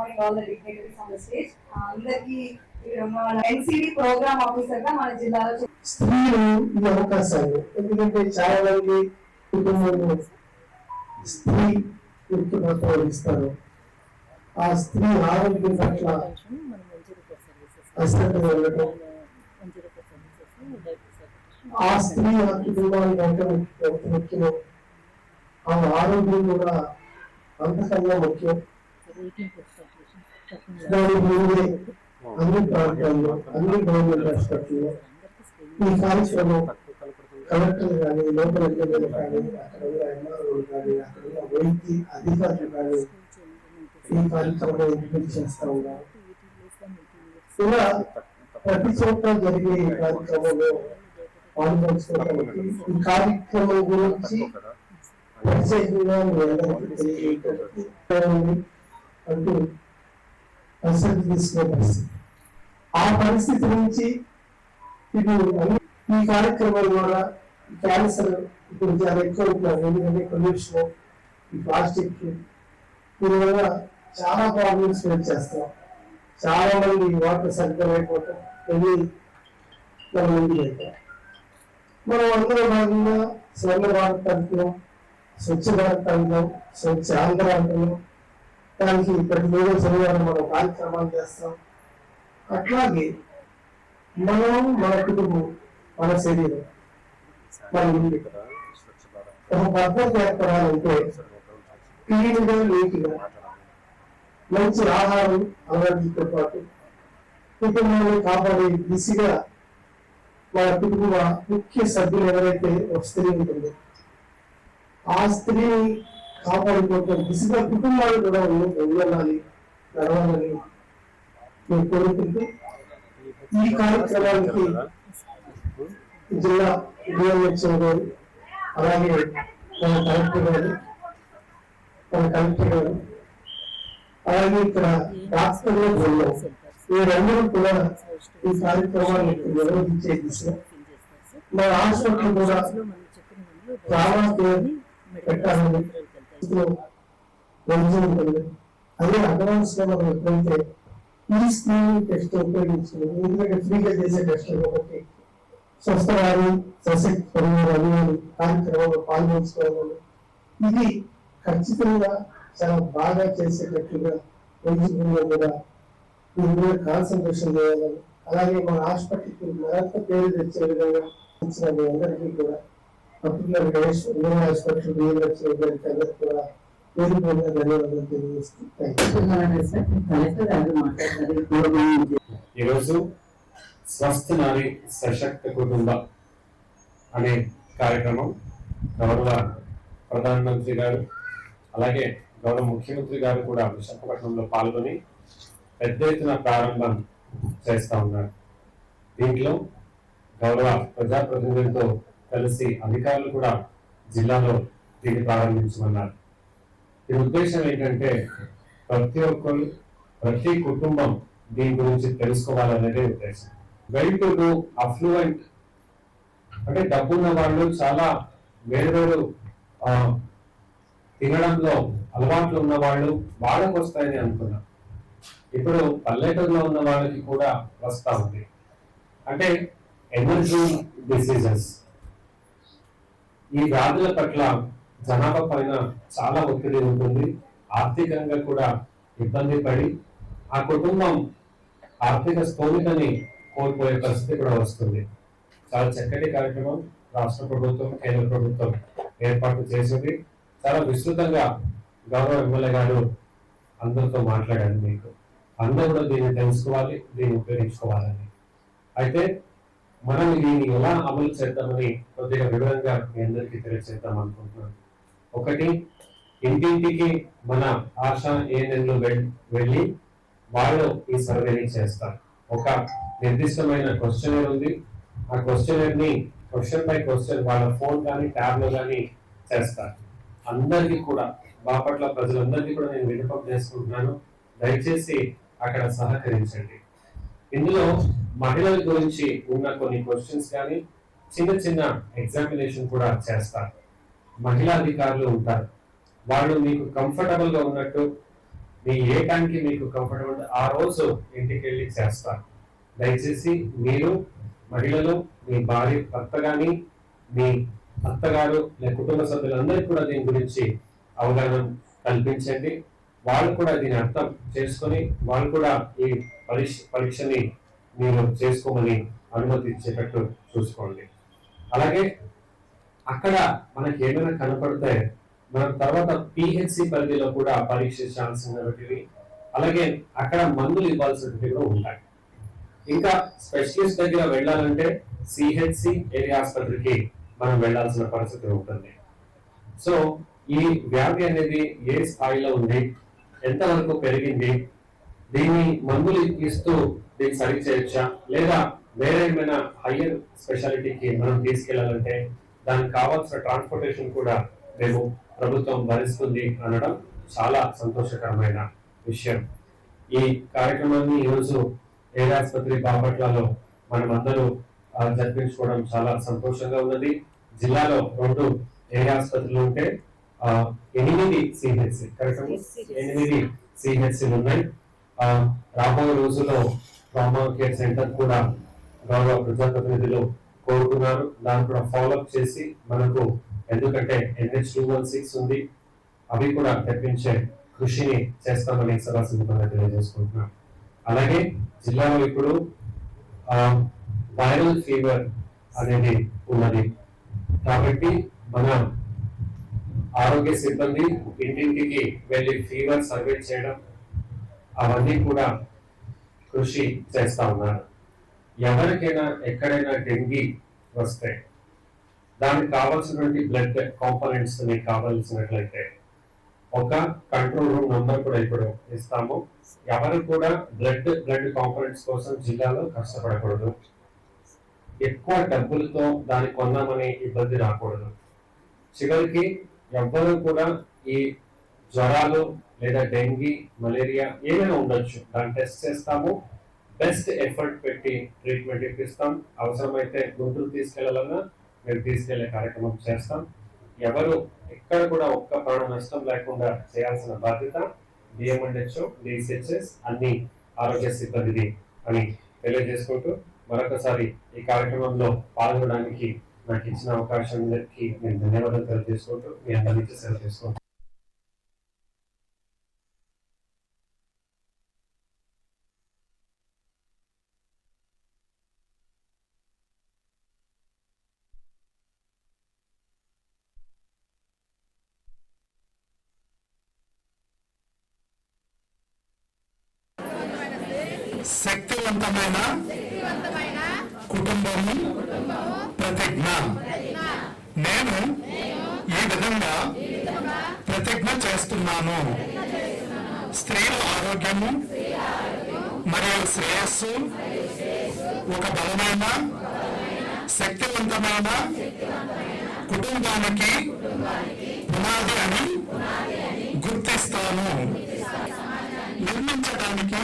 Morning all the dignitaries on the stage అందరికి ఇక్కడ programme ఆఫీసర్గా మన జిల్లాలో స్త్రీలు ఈ అవకాశాలు ఎందుకంటే చాలా మంది కుటుంబంలో స్త్రీ ముఖ్యమంత్రి వహిస్తారు ఆ స్త్రీ ఆరోగ్యం పట్ల అశ్రద్ధ ఉండటం ఆ స్త్రీ ఆ కుటుంబానికి ఎంత ముఖ్యం ఎంత ముఖ్యమో ఆ ఆరోగ్యం కూడా అంతకన్నా ముఖ్యం. దాని ముందే అన్ని ప్రాంతాల్లో అన్ని గవర్నమెంట్ హాస్పిటల్లో ఈ కార్యక్రమం కలెక్టర్ కానీ లోకల్ ఎమ్మెల్యేలు కానీ అక్కడ ఉన్న ఎంఆర్ఓలు కానీ అక్కడ ఉన్న వైద్య అధికారులు కానీ ఈ కార్యక్రమం ఇంప్లిమెంట్ చేస్తా ఉన్నారు. ఇలా ప్రతి చోట జరిగే ఈ కార్యక్రమంలో పాల్గొనడానికి ఈ కార్యక్రమం గురించి ప్రత్యేకంగా మీ అందరికీ తెలియజేయడం అంటూ పరిస్థితి తీసుకునే పరిస్థితి. ఆ పరిస్థితి నుంచి ఇప్పుడు ఈ కార్యక్రమం ద్వారా క్యాన్సర్ ఇప్పుడు చాలా ఎక్కువ ఉంటున్నారు ఎందుకంటే పొల్యూషన్ ఈ ప్లాస్టిక్ దీనివల్ల చాలా ప్రాబ్లమ్స్ ఫేస్ చేస్తాం. చాలా మంది వాటర్ సరిగ్గా లేకపోవటం వెళ్ళి మనం ఇంటికి వెళ్తాం మనం అందరూ భాగంగా స్వర్ణ భారత్ అంటున్నాం స్వచ్ఛ భారత్ అంటున్నాం స్వచ్ఛ ఆంధ్ర అంటున్నాం. దానికి ప్రతి మూడో శనివారం మనం కార్యక్రమాలు చేస్తాం. అట్లాగే మనం మన కుటుంబం మన శరీరం మన ఒక భద్రత ఏర్పడాలంటే క్లీన్గా నీట్గా మంచి ఆహారం అలవాటుతో పాటు కుటుంబాన్ని కాపాడే దిశగా మన కుటుంబ ముఖ్య సభ్యులు ఎవరైతే ఒక స్త్రీ ఉంటుంది. ఆ స్త్రీని కాపాడుకోవటం దిశగా కుటుంబాలు కూడా వెళ్ళాలి నడవాలని నేను కోరుకుంటూ ఈ కార్యక్రమానికి జిల్లా డిఎంహెచ్ఓ గారు అలాగే మన కలెక్టర్ గారు మన కలెక్టర్ గారు అలాగే ఇక్కడ డాక్టర్లు బృందం వీరందరూ కూడా ఈ కార్యక్రమాన్ని నిర్వహించే దిశగా మన హాస్పిటల్ కూడా చాలా పెట్టాలని ఇందులో ఉంటుంది. అదే అడ్వాన్స్లో మనం ఎప్పుడైతే ఈ స్క్రీనింగ్ టెస్ట్ ఉపయోగించుకుని ఎందుకంటే ఫ్రీగా చేసే టెస్ట్ ఒకటి స్వస్థవారి సశక్తి పరివారు అభిమాని కార్యక్రమంలో పాల్గొంచుకోవాలి ఇది ఖచ్చితంగా చాలా బాగా చేసేటట్టుగా వైద్యులు కూడా దీని మీద కాన్సన్ట్రేషన్ చేయాలని అలాగే మన హాస్పిటల్కి మరింత పేరు తెచ్చే విధంగా ఇచ్చిన మీ అందరికీ కూడా particular Ganesh. Indian hospital DLHO కూడా ఈరోజు స్వస్థ నారి సశక్త కుటుంబ అనే కార్యక్రమం గౌరవ ప్రధానమంత్రి గారు అలాగే గౌరవ ముఖ్యమంత్రి గారు కూడా విశాఖపట్నంలో పాల్గొని పెద్ద ఎత్తున ప్రారంభం చేస్తా ఉన్నారు. దీంట్లో గౌరవ ప్రజాప్రతినిధులతో కలిసి అధికారులు కూడా జిల్లాలో దీన్ని ప్రారంభించమన్నారు. ఈ ఉద్దేశం ఏంటంటే ప్రతి ఒక్కరు ప్రతి కుటుంబం దీని గురించి తెలుసుకోవాలనేదే ఉద్దేశం. వెల్ టు డూ అఫ్లూయెంట్ అంటే డబ్బున్న వాళ్ళు చాలా వేరు తినడంలో అలవాట్లు ఉన్న వాళ్ళు వాళ్ళకు వస్తాయని అనుకున్నా ఇప్పుడు పల్లెటూరులో ఉన్న వాళ్ళకి కూడా వస్తా ఉంది. అంటే ఎనర్జీ డిసీజెస్. ఈ వ్యాధుల పట్ల జనాభా పైన చాలా ఒత్తిడి ఉంటుంది. ఆర్థికంగా కూడా ఇబ్బంది పడి ఆ కుటుంబం ఆర్థిక స్థోమితని కోల్పోయే పరిస్థితి కూడా వస్తుంది. చాలా చక్కటి కార్యక్రమం రాష్ట్ర ప్రభుత్వం కేంద్ర ప్రభుత్వం ఏర్పాటు చేసింది. చాలా విస్తృతంగా గౌరవ ఎమ్మెల్యే గారు అందరితో మాట్లాడారు మీకు. అందరూ కూడా దీన్ని తెలుసుకోవాలి దీన్ని ఉపయోగించుకోవాలని. అయితే మనం దీన్ని ఎలా అమలు చేద్దామని కొద్దిగా వివరంగా మీ అందరికీ తెలియజేద్దాం అనుకుంటున్నాను. ఒకటి ఇంటింటికి మన ఆశ ఏఎన్ఎన్లు వెళ్ళి వాళ్ళు ఈ సర్వేని చేస్తారు. ఒక నిర్దిష్టమైన క్వశ్చనర్ ఉంది. ఆ క్వశ్చనర్ని క్వశ్చన్ బై క్వశ్చన్ వాళ్ళ ఫోన్ కానీ ట్యాబ్లో కానీ చేస్తారు. అందరికీ కూడా బాపట్ల ప్రజలందరికీ కూడా నేను విన్నపం చేసుకుంటున్నాను. దయచేసి అక్కడ సహకరించండి. ఇందులో మహిళల గురించి ఉన్న కొన్ని క్వశ్చన్స్ కానీ చిన్న చిన్న ఎగ్జామినేషన్ కూడా చేస్తారు. మహిళా అధికారులు ఉంటారు. వాళ్ళు మీకు కంఫర్టబుల్గా ఉన్నట్టు మీ ఏ టైంకి మీకు కంఫర్టబుల్ ఆ రోజు ఇంటికి వెళ్ళి చేస్తారు. దయచేసి మీరు మహిళలు మీ భార్య భర్త కానీ మీ అత్తగారు లేక కుటుంబ సభ్యులందరికీ కూడా దీని గురించి అవగాహన కల్పించండి. వాళ్ళు కూడా దీని అర్థం చేసుకొని వాళ్ళు కూడా ఈ పరీక్ష పరీక్షని మీరు చేసుకోమని అనుమతి ఇచ్చేటట్టు చూసుకోండి. అలాగే అక్కడ మనకి ఏమైనా కనపడితే మనం తర్వాత పిహెచ్సి పరిధిలో కూడా పరీక్షించాల్సినటువంటివి అలాగే అక్కడ మందులు ఇవ్వాల్సినవి కూడా ఉంటాయి. ఇంకా స్పెషలిస్ట్ దగ్గర వెళ్ళాలంటే సిహెచ్సి ఏరియా ఆసుపత్రికి మనం వెళ్ళాల్సిన పరిస్థితి ఉంటుంది. సో ఈ వ్యాధి అనేది ఏ స్థాయిలో ఉంది? ఎంతవరకు పెరిగింది? దీన్ని మందులు ఇస్తూ దీన్ని సరి చేయొచ్చా? లేదా వేరే ఏమైనా హయ్యర్ స్పెషాలిటీకి మనం తీసుకెళ్ళాలంటే దానికి కావాల్సిన ట్రాన్స్పోర్టేషన్ కూడా మేము ప్రభుత్వం భరిస్తుంది అనడం చాలా సంతోషకరమైన విషయం. ఈ కార్యక్రమాన్ని ఈరోజు ఏడాసుపత్రి బాపట్లలో మనం అందరూ జరిపించుకోవడం చాలా సంతోషంగా ఉన్నది. జిల్లాలో రెండు ఏడాసుపత్రులు ఉంటే ఎనిమిది సిహెచ్సి కరెక్ట్ ఎనిమిది సిహెచ్సి ఉన్నాయి. ఆ, రాబోయే రోజుల్లో ట్రామా కేర్ సెంటర్ కూడా గౌరవ ప్రజాప్రతినిధులు కోరుకున్నారు దాన్ని కూడా ఫాలోఅప్ చేసి మనకు ఎందుకంటే ఎన్హెచ్ టూ వన్ సిక్స్ ఉంది అవి కూడా తెప్పించే కృషిని చేస్తామని సభాసందర్భంగా తెలియజేసుకుంటున్నాం. అలాగే జిల్లాలో ఇప్పుడు వైరల్ ఫీవర్ అనేది ఉన్నది. కాబట్టి మన ఆరోగ్య సిబ్బంది ఇంటింటికి వెళ్ళి ఫీవర్ సర్వే చేయడం అవన్నీ కూడా కృషి చేస్తా ఉన్నారు. ఎవరికైనా ఎక్కడైనా డెంగీ వస్తే దానికి కావాల్సినటువంటి బ్లడ్ కాంపోనెంట్స్ మీకు కావాల్సినట్లయితే ఒక కంట్రోల్ రూమ్ నంబర్ కూడా ఇప్పుడు ఇస్తాము. ఎవరు కూడా బ్లడ్ బ్లడ్ కాంపోనెంట్స్ కోసం జిల్లాలో కష్టపడకూడదు. ఎక్కువ డబ్బులతో దాన్ని కొందామని ఇబ్బంది రాకూడదు. చివరికి ఎవ్వరూ కూడా ఈ జ్వరాలు లేదా డెంగీ మలేరియా ఏమైనా ఉండొచ్చు. దాన్ని టెస్ట్ చేస్తాము. బెస్ట్ ఎఫర్ట్ పెట్టి ట్రీట్మెంట్ ఇప్పిస్తాం. అవసరమైతే గుంటూరు తీసుకెళ్ళాలన్నా మేము తీసుకెళ్ళే కార్యక్రమం చేస్తాం. ఎవరు ఎక్కడ కూడా ఒక్క ప్రాణ నష్టం లేకుండా చేయాల్సిన బాధ్యత డిఎంఎండ్హెచ్ఓ డిసిహెచ్ఎస్ అన్ని ఆరోగ్య సిబ్బందిది అని తెలియజేసుకుంటూ మరొకసారి ఈ కార్యక్రమంలో పాల్గొనడానికి నాకు ఇచ్చిన అవకాశానికి నేను ధన్యవాదాలు తెలియజేసుకుంటూ మీ అందరికీ సెలవు చేసుకుంటాను శక్తివంతమైన కుటుంబము ప్రతిజ్ఞ. నేను ఈ విధంగా ప్రతిజ్ఞ చేస్తున్నాను. స్త్రీల ఆరోగ్యము మరియు శ్రేయస్సు ఒక బలమైన శక్తివంతమైన కుటుంబానికి పునాది అని గుర్తిస్తాను. నిర్మించడానికి